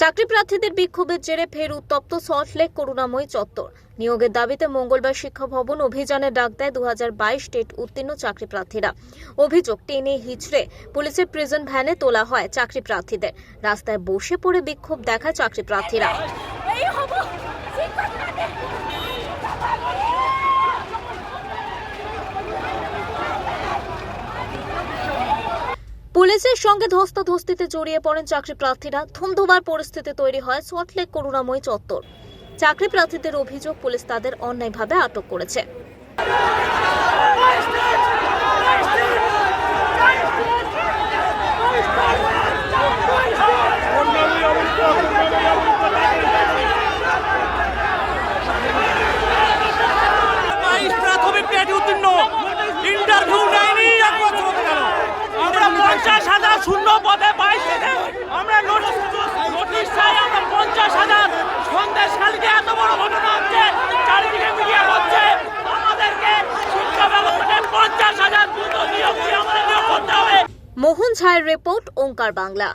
চাকরি প্রার্থীদের বিক্ষোভের জেরে ফের উত্তপ্ত সল্টলেক করুণাময়ী চত্বর। নিয়োগের দাবিতে মঙ্গলবার শিক্ষা ভবন অভিযানের ডাক দেয় দু হাজার বাইশ টেট উত্তীর্ণ চাকরি প্রার্থীরা অভিযোগ টেনে হিচড়ে পুলিশের প্রিজন ভ্যানে তোলা হয় চাকরি প্রার্থীদের রাস্তায় বসে পড়ে বিক্ষোভ দেখায় চাকরি প্রার্থীরা পুলিশের সঙ্গে ধস্তাধস্তিতে জড়িয়ে পড়েন চাকরি প্রার্থীরা ধুমধুমার পরিস্থিতি তৈরি হয় সল্টলেক করুণাময়ী চত্বর। চাকরি প্রার্থীদের অভিযোগ পুলিশ তাদের অন্যায়ভাবে আটক করেছে। প্রাথমিক উত্তীর্ণ। পঞ্চাশ হাজার শূন্য পদে আমরা নোটিশ চাই, আমরা পঞ্চাশ হাজার। সন্দেশ কালকে এত বড় ঘটনা হচ্ছে, চারিদিকে মিডিয়া হচ্ছে। আমাদেরকে শিক্ষা ব্যবস্থাকে পঞ্চাশ হাজার দ্রুত নিয়োগ আমাদের নিয়োগ করতে হবে। মোহন ঝায়ের রিপোর্ট ওঙ্কার বাংলা।